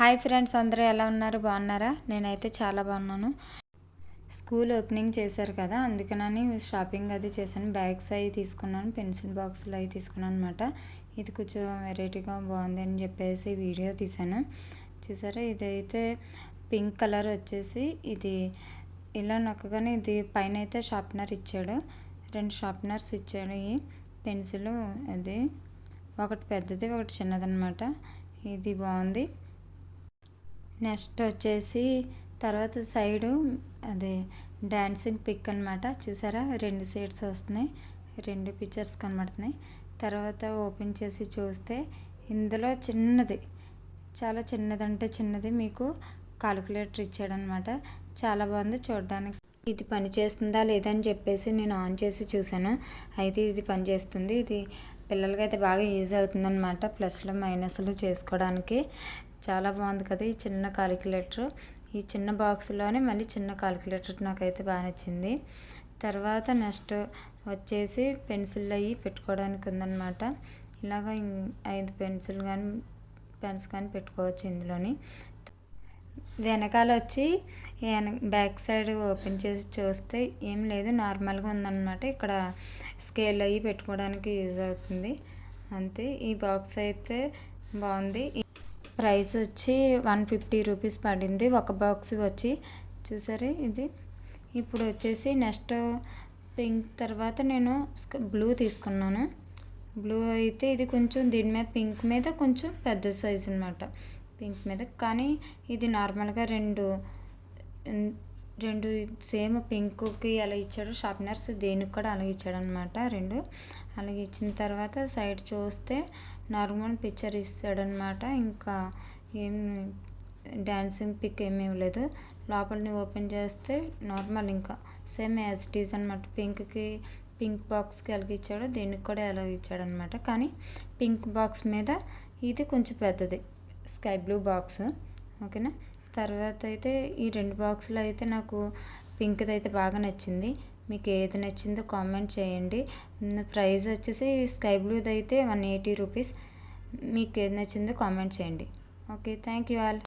Hi friends అందరూ ఎలా ఉన్నారు? బాగున్నారా? నేనైతే చాలా బాగున్నాను. స్కూల్ ఓపెనింగ్ చేశారు కదా అందుకనని షాపింగ్ అది చేశాను. బ్యాగ్స్ అవి తీసుకున్నాను పెన్సిల్ బాక్సులు అవి తీసుకున్నాను అనమాట ఇది కొంచెం వెరైటీగా బాగుంది అని చెప్పేసి వీడియో తీశాను. చూసారా? ఇదైతే పింక్ కలర్ వచ్చేసి ఇది ఇలా నొక్కగానే ఇది పైన అయితే షార్ప్నర్ ఇచ్చాడు. రెండు షార్ప్నర్స్ ఇచ్చాడు ఈ పెన్సిల్. అది ఒకటి పెద్దది ఒకటి చిన్నదనమాట ఇది బాగుంది. నెక్స్ట్ వచ్చేసి తర్వాత సైడు అదే డాన్సింగ్ పిక్ అనమాట చూసారా? రెండు సీట్స్ వస్తున్నాయి. రెండు పిక్చర్స్ కనబడుతున్నాయి. తర్వాత ఓపెన్ చేసి చూస్తే ఇందులో చిన్నది చాలా చిన్నది అంటే చిన్నది మీకు కాలిక్యులేటర్ ఇచ్చాడనమాట చాలా బాగుంది చూడడానికి. ఇది పని చేస్తుందా లేదని చెప్పేసి నేను ఆన్ చేసి చూశాను. అయితే ఇది పని చేస్తుంది. ఇది పిల్లలకి అయితే బాగా యూజ్ అవుతుందన్నమాట. ప్లస్లో మైనస్లు చేసుకోవడానికి. చాలా బాగుంది కదా ఈ చిన్న కాలిక్యులేటర్. ఈ చిన్న బాక్స్లోనే మళ్ళీ చిన్న కాలిక్యులేటర్ నాకైతే బాగా నచ్చింది. తర్వాత నెక్స్ట్ వచ్చేసి పెన్సిల్ అవి పెట్టుకోవడానికి ఉందన్నమాట. ఇలాగ ఐదు పెన్సిల్ కానీ పెన్స్ కానీ పెట్టుకోవచ్చు ఇందులోని. వెనకాల వచ్చి బ్యాక్ సైడ్ ఓపెన్ చేసి చూస్తే ఏం లేదు నార్మల్గా ఉందన్నమాట. ఇక్కడ స్కేల్ అవి పెట్టుకోవడానికి యూజ్ అవుతుంది. అంతే ఈ బాక్స్ అయితే బాగుంది. ప్రైస్ వచ్చి వన్ ఫిఫ్టీ రూపీస్ పడింది. ఒక బాక్స్ వచ్చి చూసారే ఇది? ఇప్పుడు వచ్చేసి నెక్స్ట్ పింక్ తర్వాత నేను బ్లూ తీసుకున్నాను. బ్లూ అయితే ఇది కొంచెం దీని మీద పింక్ మీద కొంచెం పెద్ద సైజ్ అనమాట పింక్ మీద. కానీ ఇది నార్మల్గా రెండు రెండు సేమ్ పింక్కి ఎలా ఇచ్చాడు షార్ప్నర్స్ దేనికి కూడా అలాగే ఇచ్చాడు అనమాట రెండు. అలాగే ఇచ్చిన తర్వాత సైడ్ చూస్తే నార్మల్ పిక్చర్ ఇస్తాడనమాట ఇంకా ఏం డ్యాన్సింగ్ పిక్ ఏమీ ఇవ్వలేదు. లోపలని ఓపెన్ చేస్తే నార్మల్ ఇంకా సేమ్ యాజ్ ఇట్ ఈజ్ అనమాట పింక్కి పింక్ బాక్స్కి ఎలాగ ఇచ్చాడో దీనికి కూడా ఎలా ఇచ్చాడనమాట కానీ పింక్ బాక్స్ మీద ఇది కొంచెం పెద్దది. Sky blue box. ఓకేనా? తర్వాత అయితే ఈ రెండు బాక్సులు అయితే నాకు పింక్ది అయితే బాగా నచ్చింది. మీకు ఏది నచ్చిందో కామెంట్ చేయండి. ప్రైస్ వచ్చేసి స్కై బ్లూది అయితే వన్ ఎయిటీ రూపీస్. మీకు ఏది నచ్చిందో కామెంట్ చేయండి. Okay thank you all.